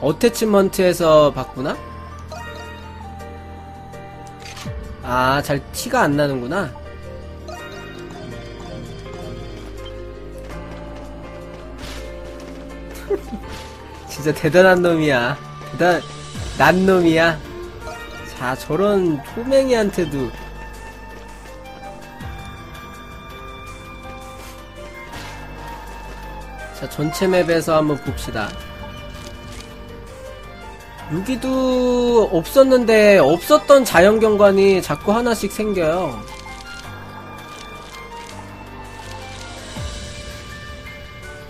어태치먼트에서 봤구나? 아, 잘 티가 안 나는구나. 진짜 대단한 놈이야. 대단, 난 놈이야. 자, 저런 초맹이한테도. 자, 전체 맵에서 한번 봅시다. 여기도 없었는데, 없었던 자연경관이 자꾸 하나씩 생겨요.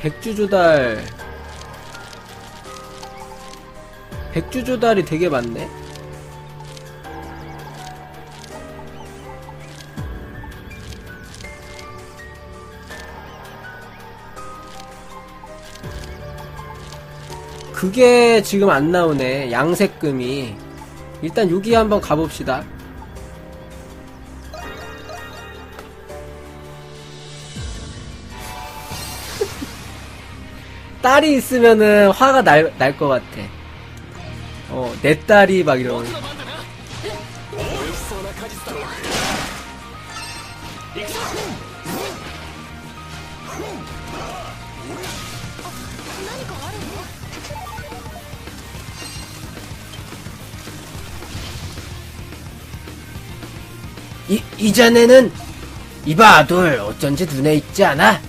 백주조달. 백주조달이 되게 많네? 그게 지금 안 나오네. 양색금이. 일단 여기 한번 가봅시다. 딸이 있으면은 화가 날, 날 것 같아. 어, 내 딸이 막 이러면. 이, 이전에는 이봐둘 어쩐지 눈에 익지 않아?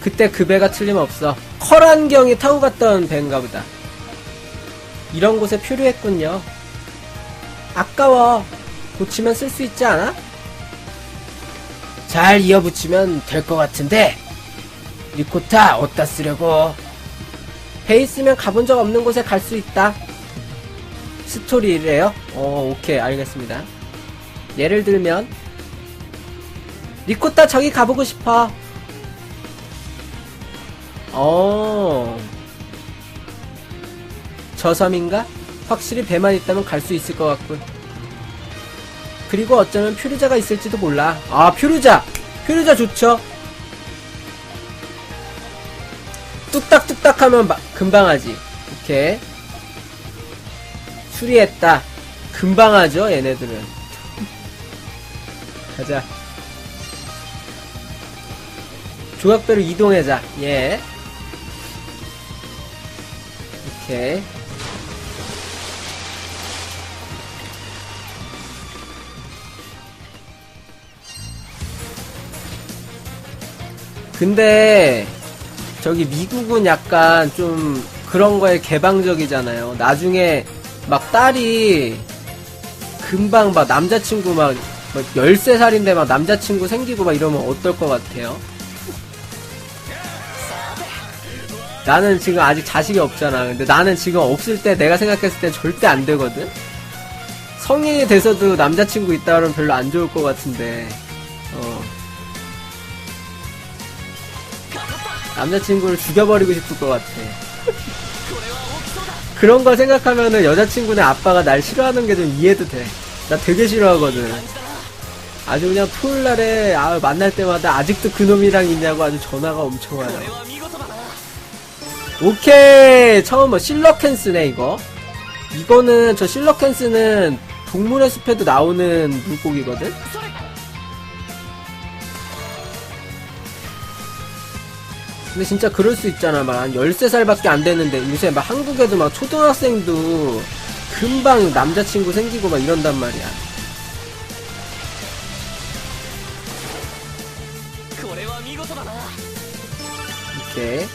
그때 그 배가 틀림없어 컬안경이 타고 갔던 배인가 보다. 이런 곳에 표류했군요. 아까워. 고치면 쓸 수 있지 않아? 잘 이어붙이면 될 것 같은데. 리코타 어디다 쓰려고? 배 있으면 가본 적 없는 곳에 갈 수 있다 스토리래요? 어, 오케이, 알겠습니다. 예를 들면, 리코타 저기 가보고 싶어. 어, 저 섬인가? 확실히 배만 있다면 갈 수 있을 것 같군. 그리고 어쩌면 퓨르자가 있을지도 몰라. 아, 퓨르자! 퓨르자 좋죠? 뚝딱뚝딱 하면 마- 금방 하지. 오케이. 수리했다. 금방 하죠, 얘네들은. 가자. 조각배로 이동하자. 예. 오케이. 근데 저기 미국은 약간 좀 그런 거에 개방적이잖아요. 나중에 막 딸이 금방 막 남자친구 막, 막 13살인데 막 남자친구 생기고 막 이러면 어떨 것 같아요? 나는 지금 아직 자식이 없잖아. 근데 나는 지금 없을 때 내가 생각했을 때 절대 안 되거든? 성인이 돼서도 남자친구 있다 그러면 별로 안 좋을 것 같은데, 어. 남자친구를 죽여버리고 싶을 것 같아. 그런 거 생각하면은 여자친구네 아빠가 날 싫어하는 게 좀 이해도 돼. 나 되게 싫어하거든. 아주 그냥 토요일날에 아, 만날 때마다 아직도 그놈이랑 있냐고 아주 전화가 엄청 와요. 오케이! 처음 뭐 실러캔스네 이거. 이거는 저 실러캔스는 동물의 숲에도 나오는 물고기거든? 근데 진짜 그럴 수 있잖아. 막 13살밖에 안 됐는데 요새 막 한국에도 막 초등학생도 금방 남자친구 생기고 막 이런단 말이야. 이렇게.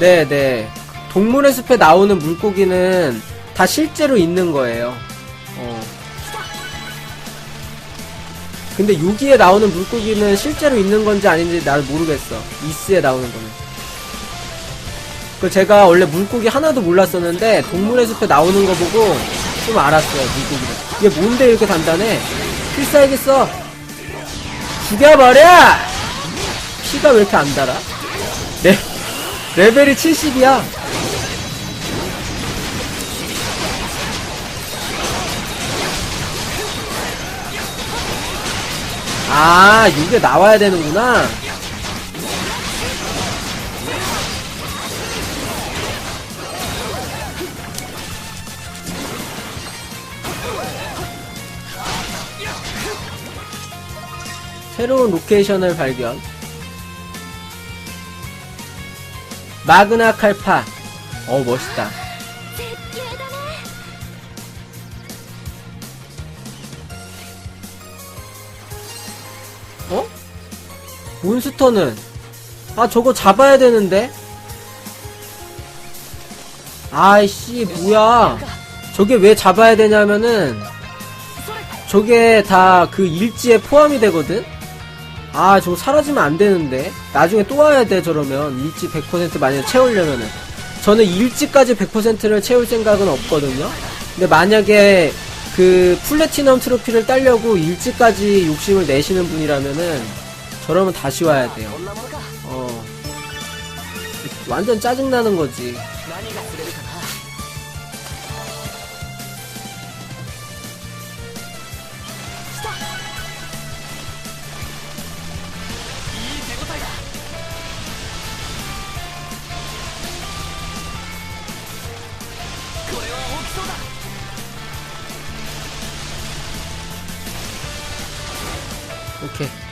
네네. 동물의 숲에 나오는 물고기는 다 실제로 있는 거예요. 어. 근데 여기에 나오는 물고기는 실제로 있는 건지 아닌지 난 모르겠어. 이스에 나오는 거는. 그 제가 원래 물고기 하나도 몰랐었는데 동물의 숲에 나오는 거 보고 좀 알았어요 물고기를. 이게 뭔데 이렇게 단단해? 필살겠어. 죽여버려! 피가 왜 이렇게 안 달아? 네. 레벨이 70이야. 아, 6에 나와야 되는구나. 새로운 로케이션을 발견. 마그나 칼파. 어, 멋있다. 몬스터는. 아 저거 잡아야 되는데? 아이씨 뭐야? 저게 왜 잡아야 되냐면은 저게 다 그 일지에 포함이 되거든? 아 저거 사라지면 안 되는데? 나중에 또 와야 돼 저러면. 일지 100% 만약에 채우려면은. 저는 일지까지 100%를 채울 생각은 없거든요? 근데 만약에 그 플래티넘 트로피를 따려고 일지까지 욕심을 내시는 분이라면은 저러면 다시 와야 돼요. 어. 완전 짜증나는 거지. 오케이.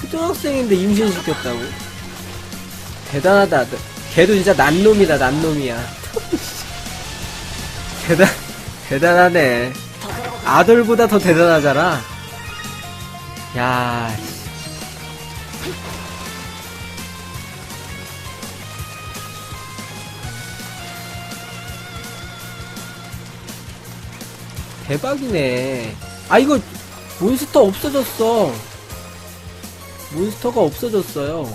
초등학생인데 임신시켰다고? 대단하다. 걔도 진짜 난놈이다 난놈이야. 대단 대단하네. 아들보다 더 대단하잖아. 야. 씨. 대박이네. 아, 이거, 몬스터 없어졌어. 몬스터가 없어졌어요.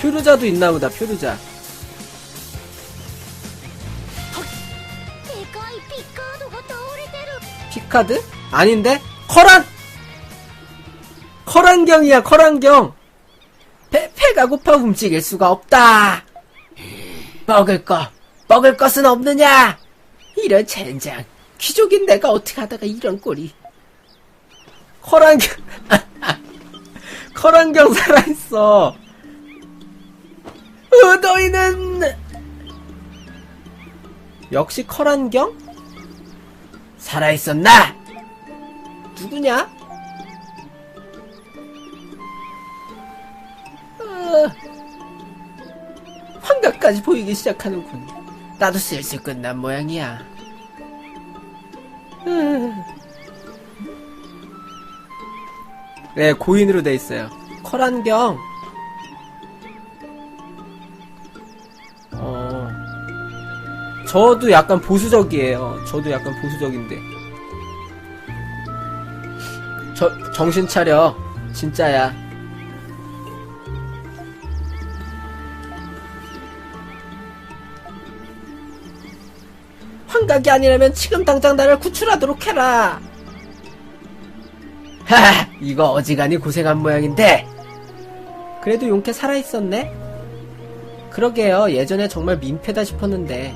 퓨르자도 있나보다 퓨르자. 피카드? 아닌데? 커란! 커란경이야 커란경! 배, 배가 고파 움직일 수가 없다! 먹을 거 먹을 것은 없느냐? 이런 젠장. 귀족인 내가 어떻게 하다가 이런 꼴이. 커란경 아, 아. 커란경 살아있어. 으, 너희는! 역시 커란경? 살아있었나? 누구냐? 어, 환각까지 보이기 시작하는군. 나도 슬슬 끝난 모양이야. 음. 네, 고인으로 돼 있어요. 컬안경. 어. 저도 약간 보수적이에요. 저도 약간 보수적인데. 저, 정신 차려. 진짜야. 환각이 아니라면 지금 당장 나를 구출하도록 해라. 하, 이거 어지간히 고생한 모양인데. 그래도 용케 살아있었네? 그러게요. 예전에 정말 민폐다 싶었는데.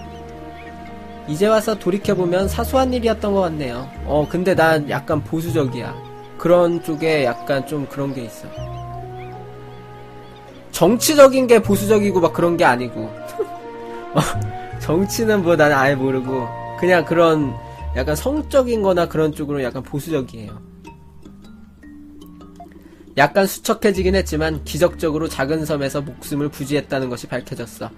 이제 와서 돌이켜보면 사소한 일이었던 것 같네요. 어, 근데 난 약간 보수적이야. 그런 쪽에 약간 좀 그런 게 있어. 정치적인 게 보수적이고 막 그런 게 아니고. 어, 정치는 뭐 나는 아예 모르고. 그냥 그런 약간 성적인 거나 그런 쪽으로 약간 보수적이에요. 약간 수척해지긴 했지만 기적적으로 작은 섬에서 목숨을 부지했다는 것이 밝혀졌어.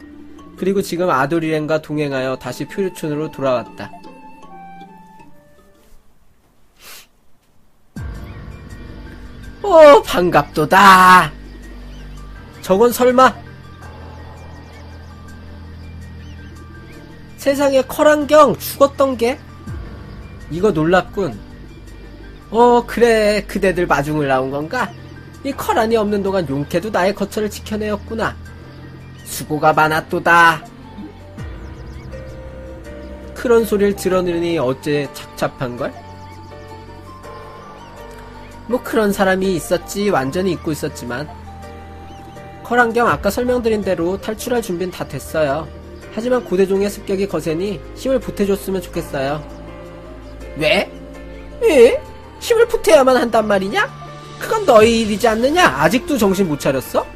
그리고 지금 아도리렌과 동행하여 다시 퓨르촌으로 돌아왔다. 오, 반갑도다! 저건 설마? 세상에 컬안경 죽었던 게? 이거 놀랍군. 어, 그래. 그대들 마중을 나온 건가? 이 커란이 없는 동안 용케도 나의 거처를 지켜내었구나. 수고가 많았도다. 그런 소리를 들었느니 어째 착잡한걸? 뭐 그런 사람이 있었지 완전히 잊고 있었지만 커란경 아까 설명드린 대로 탈출할 준비는 다 됐어요. 하지만 고대종의 습격이 거세니 힘을 보태줬으면 좋겠어요. 왜? 에? 힘을 보태야만 한단 말이냐? 그건 너희 일이지 않느냐? 아직도 정신 못 차렸어?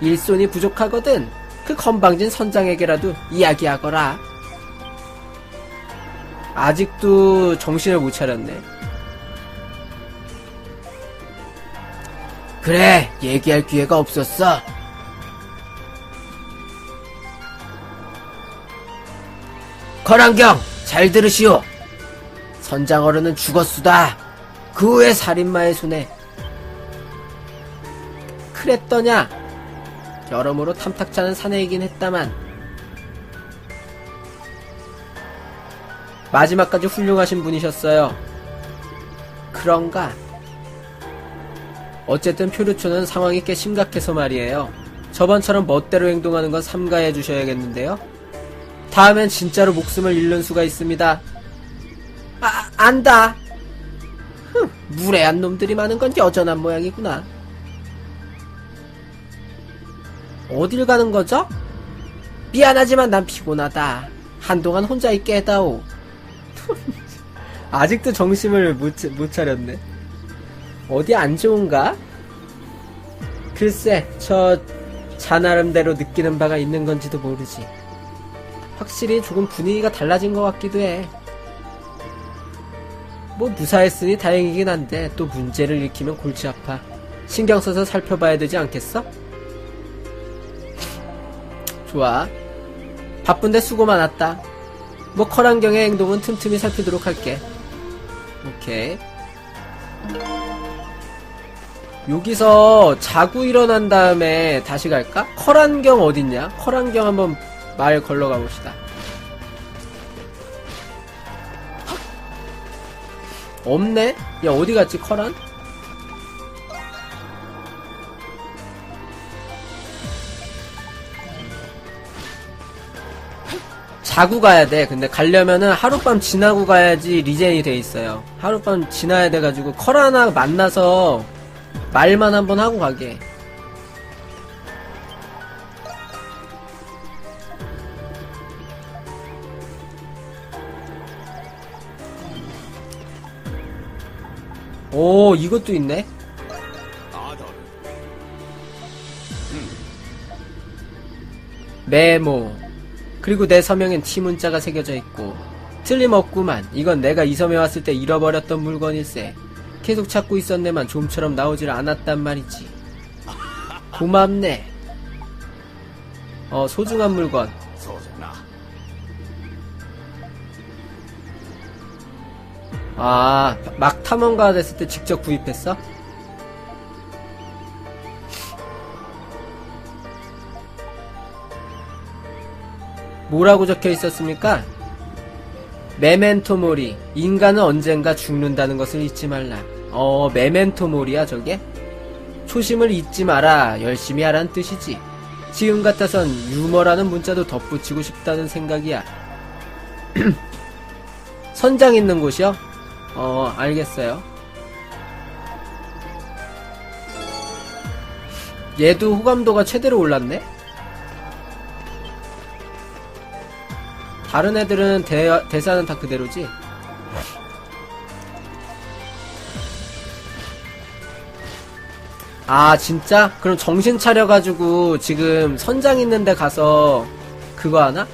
일손이 부족하거든. 그 건방진 선장에게라도 이야기하거라. 아직도 정신을 못 차렸네. 그래, 얘기할 기회가 없었어. 거란경, 잘 들으시오. 선장 어른은 죽었수다. 그 후에 살인마의 손에. 그랬더냐? 여러모로 탐탁치 않은 사내이긴 했다만. 마지막까지 훌륭하신 분이셨어요. 그런가? 어쨌든 표류초는 상황이 꽤 심각해서 말이에요. 저번처럼 멋대로 행동하는 건 삼가해 주셔야겠는데요. 다음엔 진짜로 목숨을 잃는 수가 있습니다. 아, 안다. 흠, 무례한 놈들이 많은 건 여전한 모양이구나. 어딜 가는 거죠? 미안하지만 난 피곤하다. 한동안 혼자 있게 해다오. 아직도 정신을 못, 차- 못 차렸네. 어디 안 좋은가? 글쎄, 저, 자 나름대로 느끼는 바가 있는 건지도 모르지. 확실히 조금 분위기가 달라진 것 같기도 해. 뭐 무사했으니 다행이긴 한데 또 문제를 일으키면 골치 아파. 신경 써서 살펴봐야 되지 않겠어? 좋아. 바쁜데 수고 많았다. 뭐 커란경의 행동은 틈틈이 살피도록 할게. 오케이. 여기서 자고 일어난 다음에 다시 갈까? 커란경 어딨냐? 커란경 한번 말 걸러 가봅시다. 없네? 야, 어디 갔지, 커란? 자고 가야 돼. 근데 가려면은 하룻밤 지나고 가야지 리젠이 돼 있어요. 하룻밤 지나야 돼가지고 커라나 만나서 말만 한번 하고 가게. 오, 이것도 있네. 메모. 그리고 내 서명엔 T 문자가 새겨져 있고 틀림없구만. 이건 내가 이 섬에 왔을 때 잃어버렸던 물건일세. 계속 찾고 있었네만 좀처럼 나오질 않았단 말이지. 고맙네. 어 소중한 물건. 아, 막 탐험가 됐을 때 직접 구입했어? 뭐라고 적혀 있었습니까? 메멘토 모리. 인간은 언젠가 죽는다는 것을 잊지 말라. 어, 메멘토 모리야, 저게? 초심을 잊지 마라. 열심히 하란 뜻이지. 지금 같아선 유머라는 문자도 덧붙이고 싶다는 생각이야. 선장 있는 곳이요? 어, 알겠어요. 얘도 호감도가 최대로 올랐네? 다른 애들은 대, 대사는 다 그대로지? 아, 진짜? 그럼 정신 차려가지고 지금 선장 있는데 가서 그거 하나?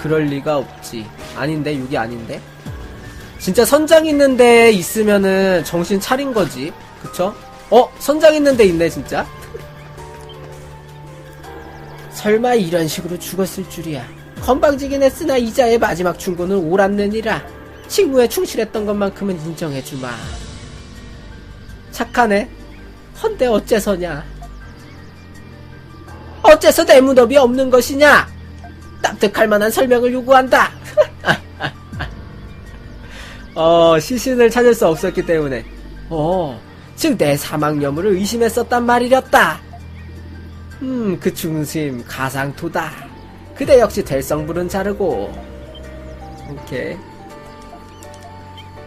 그럴 리가 없지. 아닌데, 여기 아닌데? 진짜 선장 있는데 있으면은 정신 차린 거지. 그쵸? 어? 선장 있는데 있네, 진짜? 설마 이런 식으로 죽었을 줄이야. 건방지긴 했으나 이자의 마지막 충고는 옳았느니라. 직무에 충실했던 것만큼은 인정해주마. 착하네. 헌데 어째서냐? 어째서 내 무덤이 없는 것이냐? 납득할 만한 설명을 요구한다. 어, 시신을 찾을 수 없었기 때문에. 어, 즉 내 사망 여물을 의심했었단 말이렸다. 음, 그 중심 가상토다. 그대 역시 될성부른 자르고. 오케이.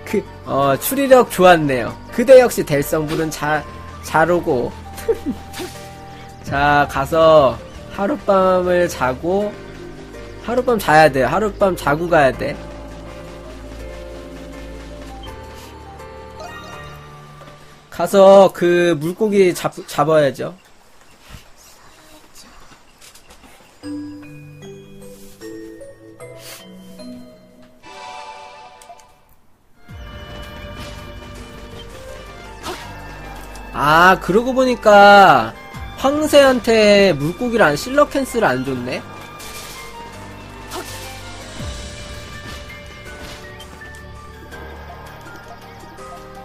그, 어, 추리력 좋았네요. 그대 역시 될성부른 자, 자르고. 자, 가서 하룻밤을 자고, 하룻밤 자야 돼. 하룻밤 자고 가야 돼. 가서 그 물고기 잡, 잡아야죠. 아, 그러고 보니까 황새한테 물고기를 안, 실러캔스를 안 줬네?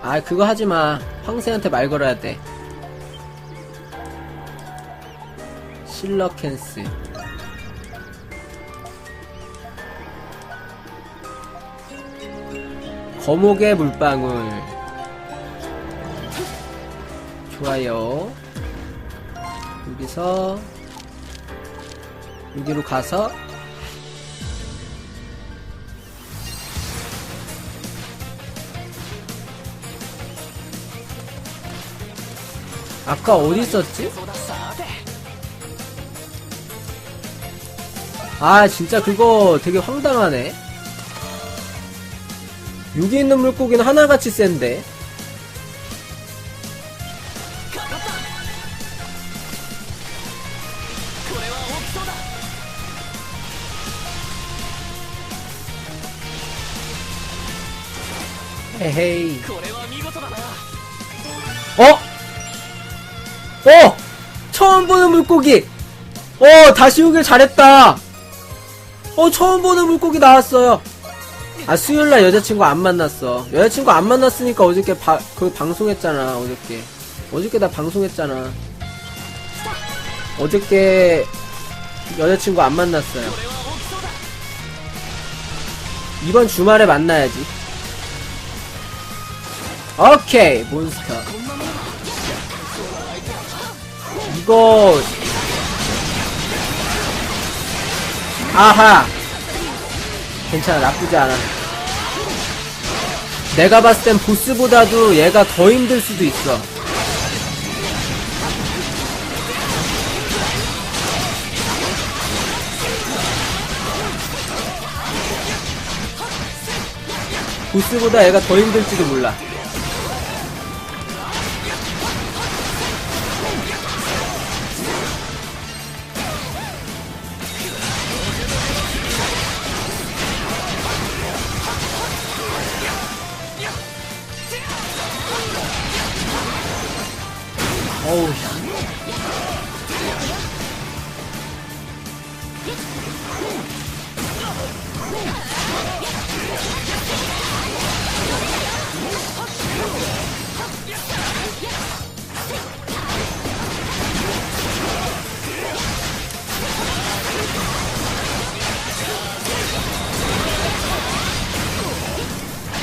아, 그거 하지 마. 황새한테 말 걸어야 돼. 실러캔스. 거목의 물방울. 좋아요. 여기서 여기로 가서 아까 어디 있었지? 아 진짜 그거 되게 황당하네. 여기 있는 물고기는 하나같이 센데. 헤헤이. 어? 어! 처음 보는 물고기! 어, 다시 오길 잘했다! 어, 처음 보는 물고기 나왔어요. 아, 수요일날 여자친구 안 만났어. 여자친구 안 만났으니까 어저께 바, 그 방송했잖아, 어저께. 어저께 나 방송했잖아. 어저께 여자친구 안 만났어요. 이번 주말에 만나야지. 오케이 몬스터. 이거 아하. 괜찮아 나쁘지 않아. 내가 봤을 땐 보스보다도 얘가 더 힘들 수도 있어. 보스보다 얘가 더 힘들지도 몰라.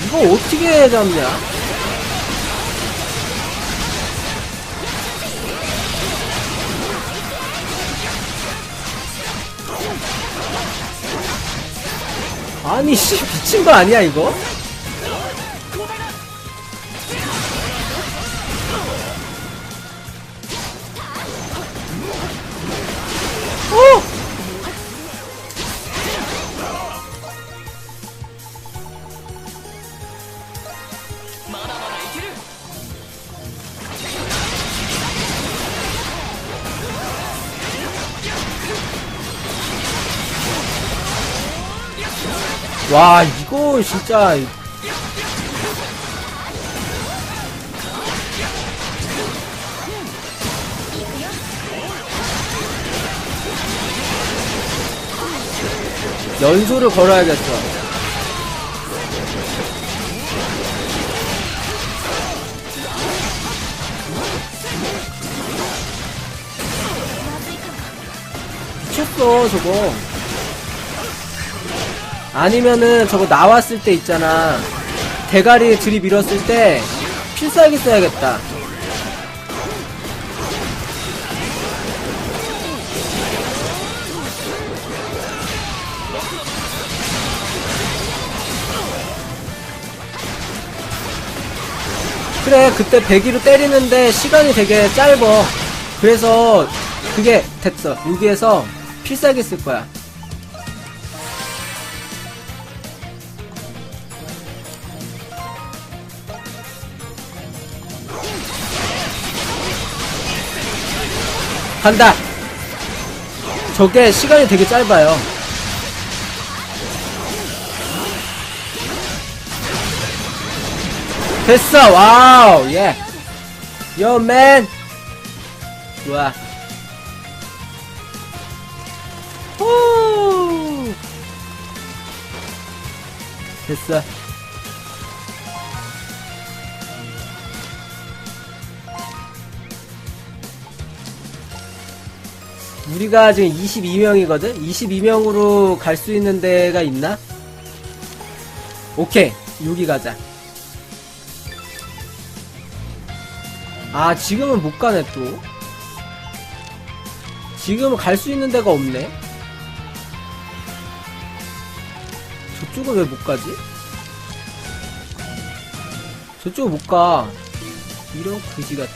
이거 어떻게 잡냐? 아니 씨 미친 거 아니야 이거? 와 이거 진짜. 연소를 걸어야겠어. 미쳤어 저거 아니면은 저거 나왔을 때 있잖아. 대가리에 들이 밀었을 때 필살기 써야겠다. 그래, 그때 100위로 때리는데 시간이 되게 짧어. 그래서 그게 됐어. 여기에서 필살기 쓸 거야. 간다! 저게 시간이 되게 짧아요. 됐어! 와우! 예! 요, 맨! 좋아. 후! 됐어. 우리가 지금 22명이거든? 22명으로 갈 수 있는 데가 있나? 오케이. 여기 가자. 아, 지금은 못 가네, 또. 지금은 갈 수 있는 데가 없네. 저쪽은 왜 못 가지? 저쪽은 못 가. 이런 그지 같지.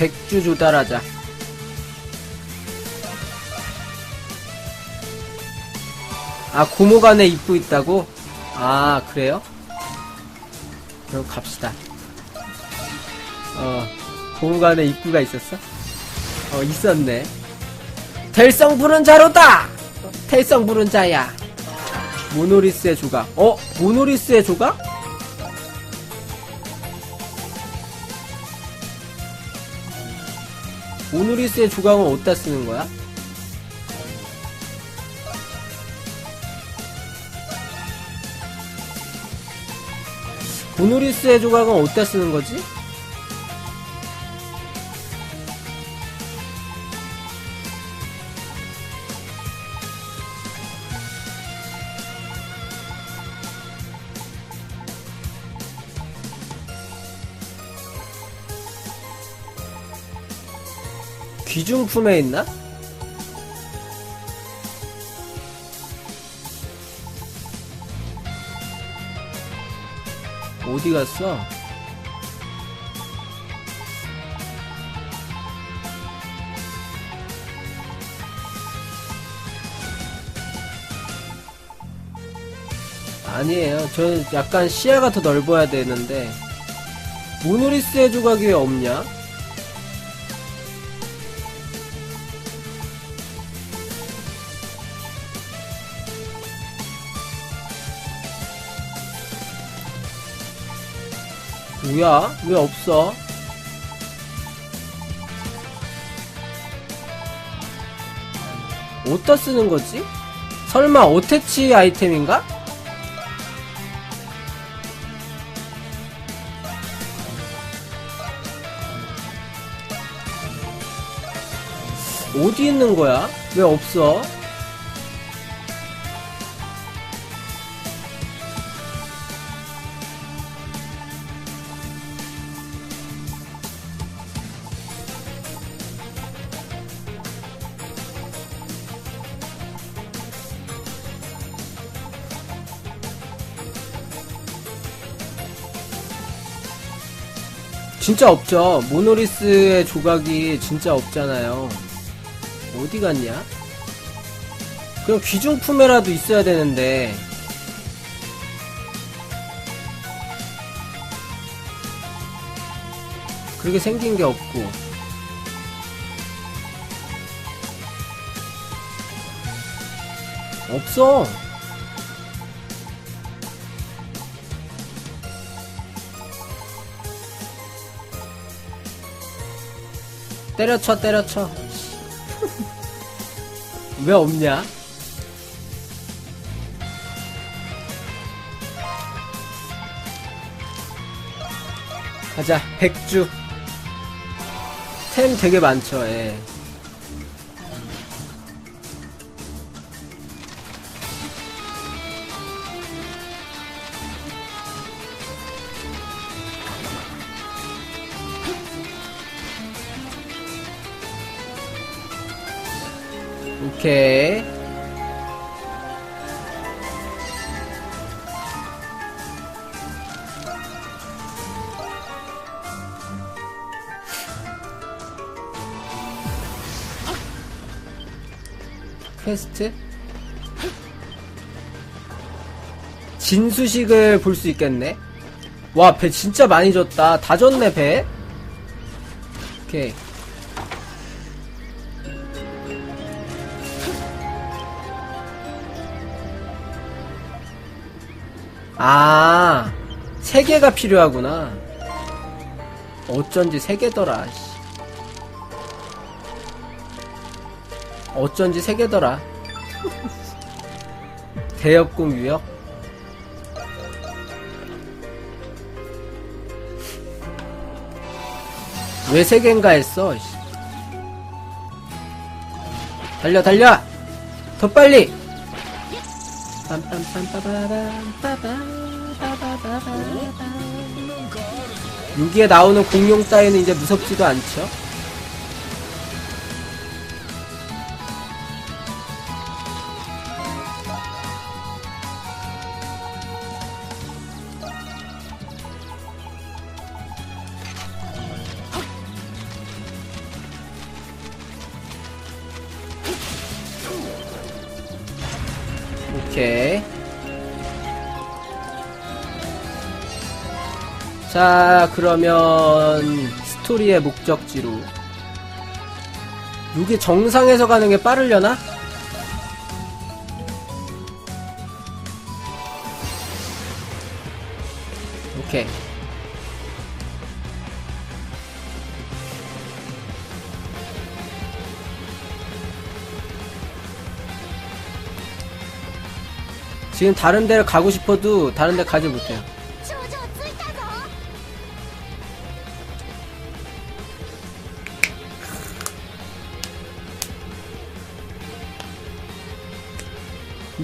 백주 조달하자. 아, 고모간에 입고 있다고? 아, 그래요? 그럼 갑시다. 어, 고모간에 입구가 있었어? 어, 있었네. 텔성 부른 자로다! 텔성 부른 자야. 모노리스의 조각. 어? 모노리스의 조각? 모노리스의 조각은 어디다 쓰는 거야? 모노리스의 조각은 어디다 쓰는 거지? 귀중 품에 있나? 어디 갔어? 아니에요. 저 약간 시야가 더 넓어야 되는데 모노리스의 조각이 왜 없냐? 뭐야? 왜 없어? 어디다 쓰는 거지? 설마 어태치 아이템인가? 어디 있는 거야? 왜 없어? 진짜 없죠. 모노리스의 조각이 진짜 없잖아요. 어디 갔냐? 그럼 귀중품에라도 있어야 되는데. 그렇게 생긴 게 없고. 없어. 때려쳐, 때려쳐. 왜 없냐? 가자, 백주. 템 되게 많죠, 예. 오케이. 퀘스트? 진수식을 볼 수 있겠네? 와, 배 진짜 많이 줬다. 다 줬네, 배. 오케이. 아, 세 개가 필요하구나. 어쩐지 세 개더라, 씨. 어쩐지 세 개더라. 대역공 유역? 왜 세 개인가 했어, 씨. 달려, 달려! 더 빨리! 여기에 나오는 공룡 따위는 이제 무섭지도 않죠? 자, 그러면 스토리의 목적지로. 이게 정상에서 가는 게 빠르려나? 오케이. 지금 다른 데를 가고 싶어도 다른 데 가지 못해요.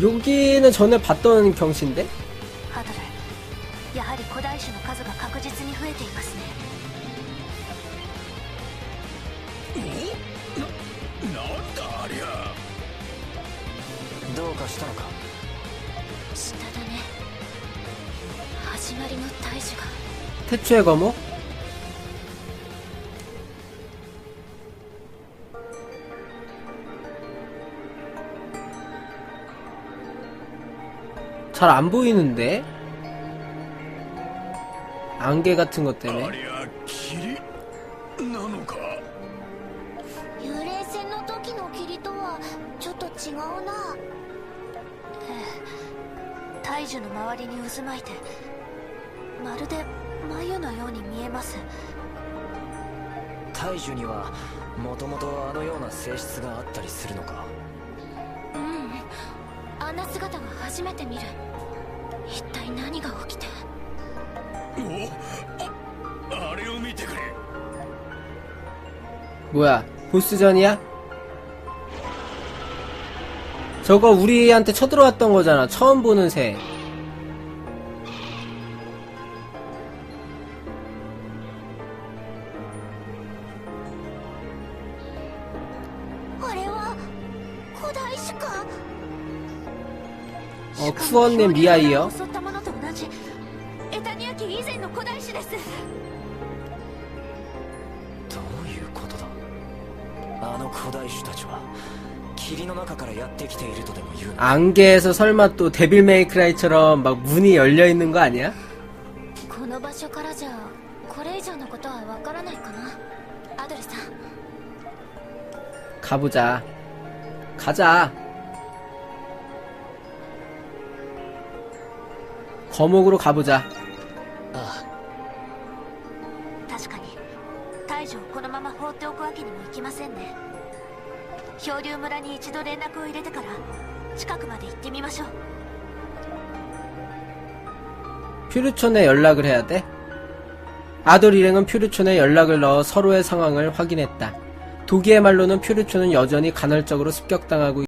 여기는 전에 봤던 경치인데? 태초의 과목? 잘 안 보이는데? 안개 같은 것 あ 때문에 りゃ霧なのか幽霊船の時の霧とはちょっと違うなええ大樹の周りに渦巻いてまるで眉のように見えます大樹にはもともとあのような性質があったりするのか 初めて見る一体何が起きておああれを見てくれ 뭐야 보스전이야? 저거 우리한테 쳐들어왔던 거잖아 처음 보는 새 수원님 미아이요. 안개에서 설마 또 데빌 메이크라이처럼 막 문이 열려 있는 거 아니야? 가보자. 가자. 거목으로 가보자. 아. 퓨르촌에 연락을 해야 돼? 아돌 일행은 퓨르촌에 연락을 넣어 서로의 상황을 확인했다. 독일의 말로는 퓨르촌은 여전히 간헐적으로 습격당하고